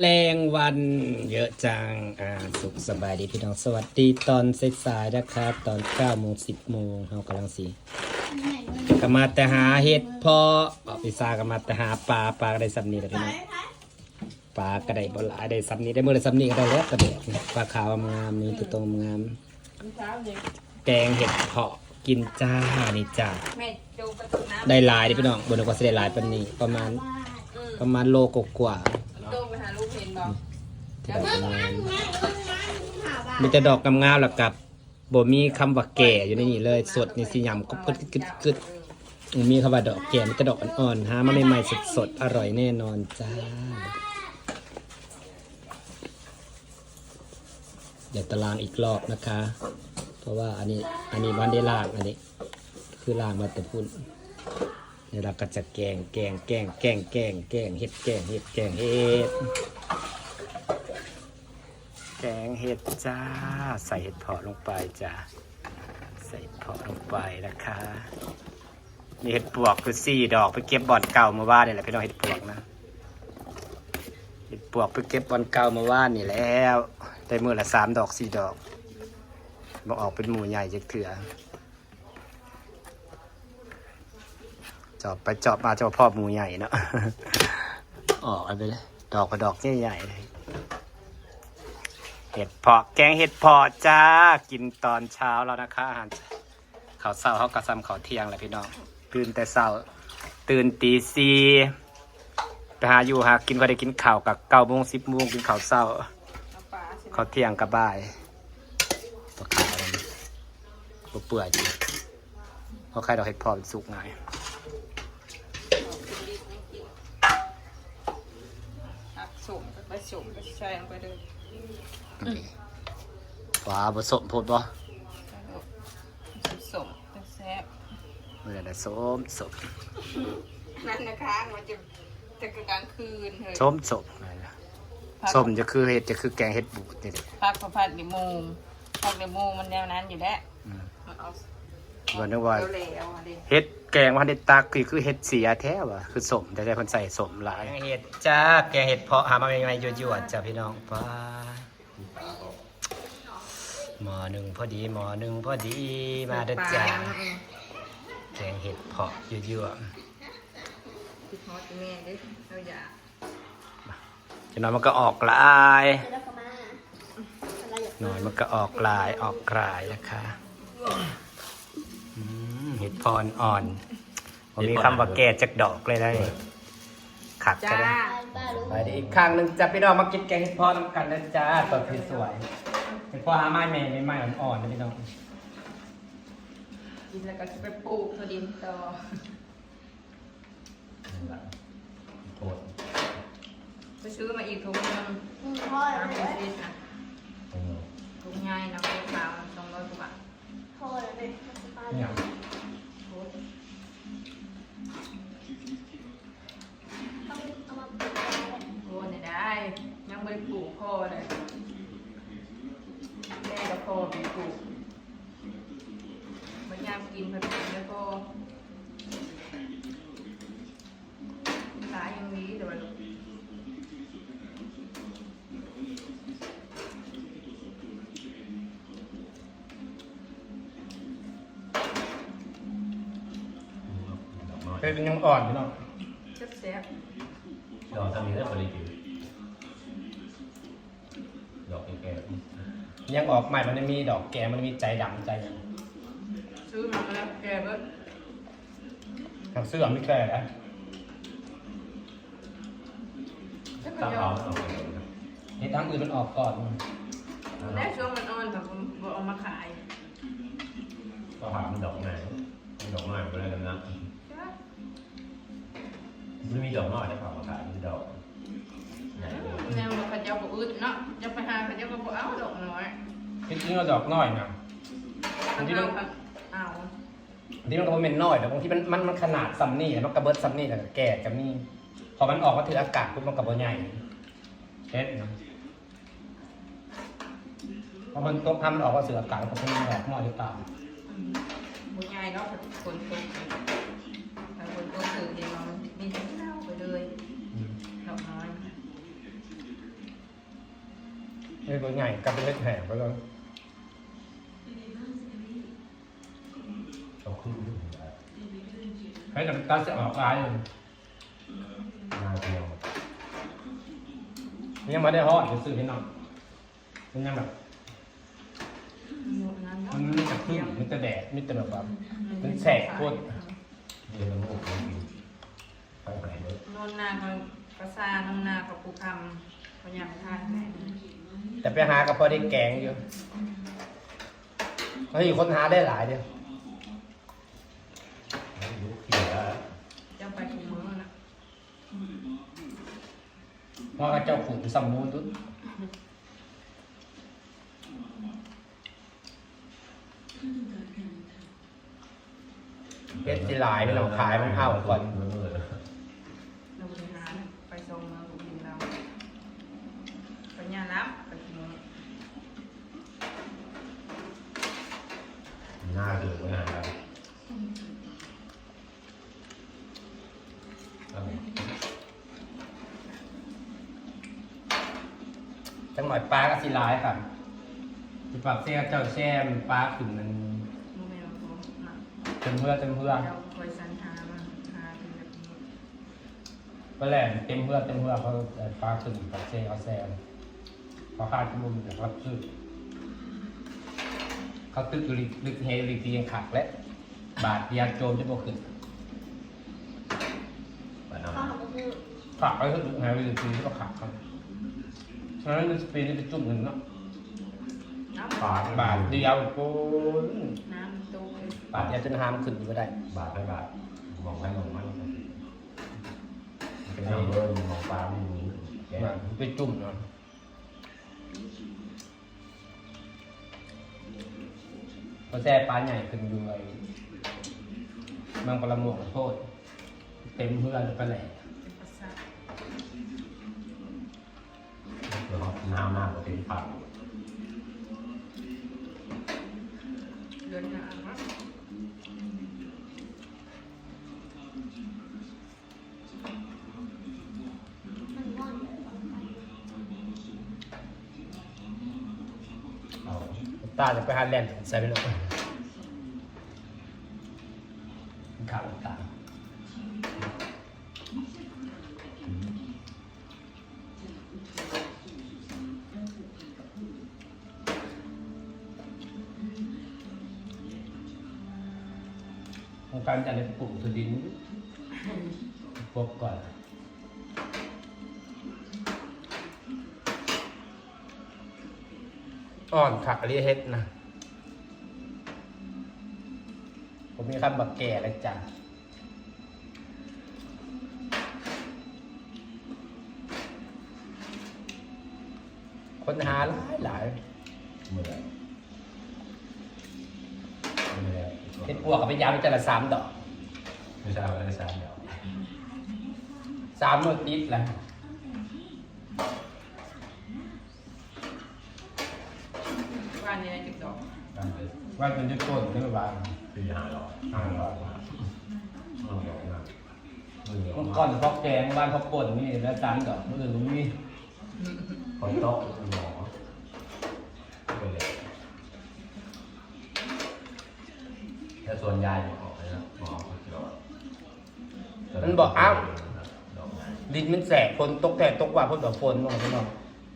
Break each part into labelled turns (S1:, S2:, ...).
S1: แรงวันเยอะจัง อ่า สุขสบายดีพี่น้อง สวัสดีตอนสายๆนะครับ ตอน9โมง10โมงเฮากำลังสีกมาแต่หาเห็ดพอออกพิซากมาแต่หาปลาปลาก็ได้สับนี้และพี่น้องปลาก็ได้บ่หลายได้สับนีได้มื้อละสับนี้ก็ได้แล้วกระเดกปลาขาวงามๆมีตัวโตงามแกงเห็ดเพาะกินจ้านี่จ้าได้หลายดิพี่น้องบนกว่าสิได้หลายปานนี้ประมาณ ประมาณโลกว่า ที่ดอกงามมีแต่ดอกงามๆแล้วกับบ่มีคำว่าแก่อยู่ในนี้เลยสดนี่สิยำก็กึดกึดกึดมีคำว่าดอกแก่มีแต่ดอกอ่อนๆหามาใหม่ๆสดๆอร่อยแน่นอนจ้าเดี๋ยวตารางอีกรอบนะคะ เพราะว่าอันนี้อันนี้วันได้ล่างอันนี้ คือล่างมาแต่พุ่นเดี๋ยวเราก็จะแกงแกงแกงแกงแกงแกงเห็ดแกงเห็ดแกงเห็ด แกงเห็ดจ้า ใส่เห็ดเพาะลงไปจ้าใส่เห็ดเพาะลงไปนะคะมีเห็ดปวกคือสี่ดอกไปเก็บบอนเก่ามาว่านี่แหละพี่น้องเห็ดปวกนะเห็ดปวกไปเก็บบอนเก่ามาว่านี่แล้วได้มือละสามดอกสี่ดอกมาออกเป็นหมูใหญ่จักเถื่อจอบไปจอบมาจ้าพ่อหมูใหญ่เนาะ ออกไปเลย ดอกกระดอกใหญ่ๆเลย ห็ดเพาะแกงเห็ดเพาะจ้ากินตอนเช้าแล้วนะคะอาหารข้าวเช้าเขากระซำข้าวเที่ยงแหละพี่น้องตื่นแต่เช้าตื่นตีสี่ไปหาอยู่หากินก็ได้กินข้าวกับเก้าโมงสิบโมงกินข้าวเช้า
S2: เอาปลาใช่ไหม
S1: ข้าวเที่ยงกับบ่ายตัวขาวอะไรนี่บ่เปื่อยจริงเพราะใครดอกเห็ดเพาะมันสุกง่าย
S2: สมไปสมไปใส่ลงไปเลย
S1: ว้าผสมโพดบ่
S2: สุ่มจะแซ่บ
S1: เมื่อไรส้มสม
S2: นั่นนะคะมันจะจะกลางคืนเฮ้ย
S1: ส้มสมส้มจะคือเห็ดจะคือแกงเห็ดบูดนี่แหละ
S2: พักพอพักดิโมงพักดิโมงมันแนวนั้นอยู่แล้ว
S1: อืม
S2: มันเอา
S1: วันนึกว่า
S2: เร็วๆอะดิ
S1: เฮ็ดแกงพันเด็ดตักคือคือเฮ็ดเสียแท้ว่ะคือสมแต่ได้คนใส่สมหลายเห็ดจ้าแกงเห็ดเพาะหามาใหม่ๆยั่วๆจ้าพี่น้องป้าหมอหนึ่งพอดีหมอหนึ่งพอดีมาเด้อจ้าแกงเห็ดเพาะยั่ว
S2: คิดฮอตแม่ดิเราอยาก
S1: ๆจะน้อยมันก็ออกลายหน่อยมันก็ออกลายออกกลายนะคะอืม เห็ดพรอ่อนผมมีคำว่าแก่จากดอกเลยได้ขัดก็
S2: จ้า
S1: ได้ไปดีอีกครั้งหนึ่งจะไปดอกมากินแกงเห็ดเพอน้ำกันนะจ้าตอนสวยๆเห็ดเพอหาไม้แม่ไม่ไม้อ่อนๆนะพี่น้อง
S2: กินแล้วก็จะไปปลูกตัวดินต่อไปซื้อมาอีกถุงนึง
S3: พ่อ
S2: น้ำ
S3: เล
S2: เป็น
S3: ย
S2: ฟิตอะถุงใหญ่นะถุงขาวสองร้อยกว่าบาท
S3: พ่อเลย
S1: เนี่ย
S2: โอ้ย
S3: เอามา
S2: โอ้ยเนี่ยได้ ยังไม่ได้ปลูกพ่อเลยแม่กับพ่อไปปลูกมันยามกินผสมแล้วก็หลายอย่างนี้แต่ว่า
S1: เป็นยังอ่อนพี่น้อง
S2: แซ่บ
S4: ดอกทำนี้ได้บริจิตดอกแก่
S1: ยังออกใหม่มันจะมีดอกแก่มันมีใจดำใจหยัง
S2: ๆซื้อมาแล้วแกเบิด
S1: ทางเสื้อไม่แก่นะ
S2: ถ้า
S4: ตั้ง
S2: เกิด
S4: เอา
S2: เอา
S4: เอาไป
S1: เห็ดทางอื่นมันออกก่อน
S2: ได้ช่วงมันอ่อนแบบผมบอกเอามาขาย
S4: ก็หามันดอกไหนดอกไม้ไปเลยกันนะ มันมีดอกน้อยได้ผ่ามาขายมีดอกไหน
S2: แนวมันขยับบ่อึดเนาะจะไปหาขยับก็บ่เอาดอกน้อย
S1: จริงๆเราดอกน้อยนะอันที่
S2: เอา
S1: ต้อง
S2: เอา
S1: บางทีมันก็บ่เป็นน้อยแต่บางทีมันมันมันขนาดซัมนี่แล้วมันกระเบิดซัมนี่แล้วก็แก่กับนี่พอมันออกมาถืออากาศปุ๊บมันกระเบิดใหญ่เฮ็ดนะพอมันตกทำมันออกมาถืออากาศมันก็เป็นดอกน้อยหรือเปล่า
S2: บุญใหญ่เนาะคนตก แต่คนตกถือเดียวมันมีแต่เน่าไปเลย
S1: อืม
S2: ดอกน้อย
S1: เฮ็ดบ่ใหญ่กลับไปเฮ็ดแห้งไปแล้ว
S4: ต้องขึ้นขึ้นได้
S1: ให้น้ำตาลจะออกลายเลย
S4: หน้าเดียว
S1: ยังมาได้ฮอดจะซื้อให้น้องมันยังแบบ
S2: หมดนั้นเนาะ
S1: มันมีแต่พึ่งมีแต่แดดมีแต่แบบว่ามันแสบโคตร
S4: เรียนรู้ของกินไปไหนเลย
S2: นนนาเขาภาษานนนาเขาปูคำเขาอยากทานแม่
S1: แต่ไปหาก็พอได้แกงอยู่เฮ้ยคนหาได้หลายเดียว
S4: รู้เขี่ยแล้ว
S2: เจ้าไปถุงมือนะ
S1: เพราะว่าเจ้าขุนสำนูน ดุดเพชรสิหลายไม่ต้องขายมันเข้าก่อน
S2: เราไปหาไปส่งมาบุกินเราปัญญาลับไปถุงมือ
S4: หน้าเดือดไม่หายแล้ว
S1: จังหวัดปลาก็สิหลายครับที่ปากเสียเจ้าแช่มปลาขึ้นมัน
S2: มือแม่เราเขาหนัก
S1: เต็มเพื่อเต็มเพื่อ
S2: เจ้าคอยสันหามาหาเป็นแบบนี้
S1: ก็แหละเต็มเพื่อเต็มเพื่อเขาแต่ปลาขึ้นปากเสียเขาแซมเขาคาดจมุมแต่เขาซื้อเขาตึกอยู่ลึกเฮลิกยังขักและ บาทยาโจมจะบกขึ้น
S4: ไปน้
S3: ข้าวก็คือ
S1: ขักไว้คือหายไปลึกทีก็ขักครับเพราะฉะนั้นปีนี้จะจุ่มหนึ่งเนาะ
S2: น้ำ
S4: บาท
S1: บาทเดียวโอ้ยำ
S2: น้ำตู้
S1: บาทเดียวจนหามขึ้นอยู่ก็ได้
S4: บาทไม่บาทมองไปมองมันเป็นน้ำเบอร์มองฟ้ามันมีแก
S1: มันไปจุ่มเนาะพอแซ่ปลาใหญ่ขึ้นด้วยมันกระหมวกโทษ เต็มเพื่อนไปแหละ
S2: เป็นภาษา
S4: แล้วน้ำหน้าก็เป็นผัก
S2: เดือนหน้า
S1: ตาจะไปหาแลนด์ใส่ไปเลยข้าวตาของการจะได้ปลูกตัวดินพบก่อน อ่อนขักอะไรเฮ็ดนะ ผมมีคำบักแก่แล้วจ้ะคนหาหลายหลาย
S4: เมื่อไหร่เมื่อไหร่
S1: เฮ็ดปวกกับไปยาวไปแต่ละสามดอก
S4: ไม่ใช่เอาได้สามเดียว
S1: สามมือติดแหละ
S2: วันนี้จุดดอก
S4: ตั้งเลย
S1: ว่าเป็นจุดต้นนี่ว่า
S4: สี่ห้าร้อยห้าร้อยห้าร้อยนะมือ
S1: เมื่อก่อนพอกแกงบ้านพอกป่นนี่แล้วสามดอกมืออื่นบ่มี
S4: คนโต๊ะหมอไปเลยถ้าส่วนยายหมอเลยนะหมอเขาเกี่ยว
S1: มันบอกอ้าว
S4: ดอกไม้
S1: ดินมันแสบฝนตกแต่ตกว่าฝนแบบฝนว่าพี่น้อง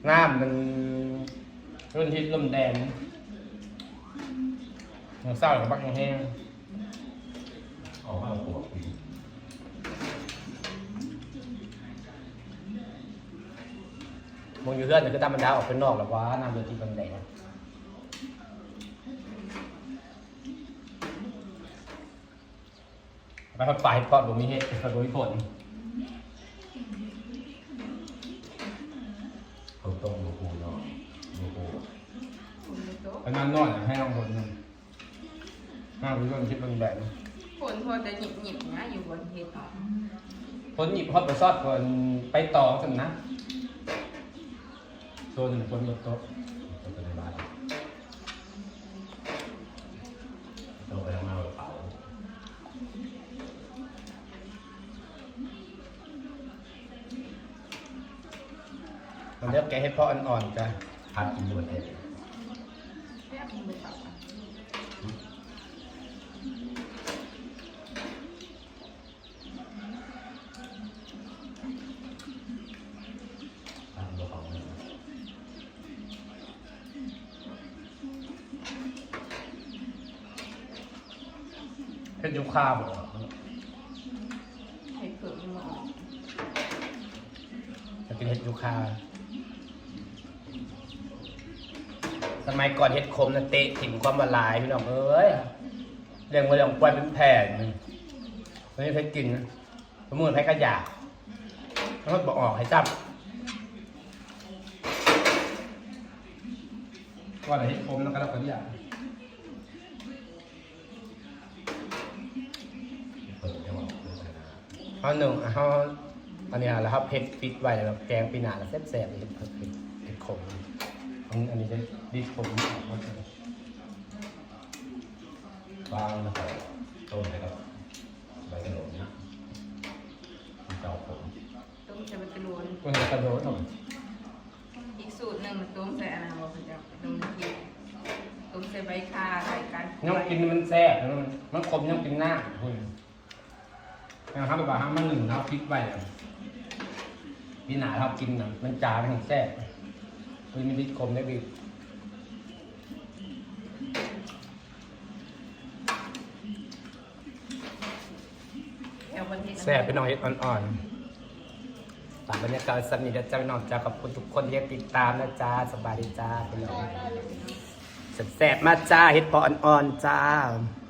S1: น้ำมัน รุ่นทิศลมแดงมันเศร้ากับบักแห้ง
S4: ออกมาปวดปี
S1: มองอยู่เพื่อนก็ตามบรรดาออกไปนอกแล้วว่าน้ำเดือดที่ลมแดงไปพัดไฟพอดบ่มีเฮ็ดพอดบ่มีผล ไปนั่งนอนให้น้องคนหนึงน้ำเรื่องที่ลมแดง
S2: คนพอจะหยิบหยิบนะอยู่บนเฮ็ด
S1: คนหยิบฮอดไปซอดคนไปต่อกันนะโซนคนบนโต๊ะ
S4: ก็จะได้บ้านโต๊ะไปทำงานเผา
S1: มันเลือกแกให้พ่ออ่อนๆจ้ะ
S4: พัดกินด้วยเอง
S2: แซ่บมึงไปตับอะ
S4: พัดตัวของมัน
S1: เฮ็ดยูข้าวบ่
S2: ให้เกิดมันออก
S1: จะกินเฮ็ดยูคา สมัยก่อนเฮ็ดคมนะเตะถิ่มความละลายพี่น้องเอ้ยเรื่องมาเรื่องปล่อยเป็นแผ่นไม่ได้เพชรกินนะสมมติให้กระยากแล้วก็บอกออกให้จับว่าอะไรเฮ็ดคมแล้วก็แล้วกระยาก
S4: เปิดให้ว่าเปิดให้นะ
S1: เขาหนึ่งเขาอันนี้แล้วครับเพชรฟิตไว้แล้วแกงปีหนาแล้วแซ่บๆเลยเห็ดเผ็ดเห็ดขม อันอันนี้จะดีขมออกมาเลย
S4: วางนะครับต้นให้กับใบกระโดดนี้เจ้าผม
S2: ต้มใส่ใบกระโดน
S1: มันจะกระโดดหน่อย
S2: อีกสูตรหนึ่งมันต้มใส่อะไรบอกคุณจับต้มกินต้มใส่ใบคาใส่กัน
S1: ย่องกินมันแซ่บนะมันมันขมย่องกินหน้าคุณนะครับแบบว่าห้ามมันหนึ่งเราฟิตไว้อะปีหนาเรากินน่ะมันจางมันแซ่บ มันมีฤทธิ์ขมได้ดี
S2: แถวประเทศ
S1: แซ่บไปหน่อยเห็ดอ่อนๆฝากบรรยากาศสนิทนะจ๊ะพี่น้องจ้าขอบคุณทุกคนที่ติดตามนะจ๊ะสบายดีจ้าพี่น้องแซ่บๆมาจ้าเห็ดพออ่อนๆจ้า
S3: เ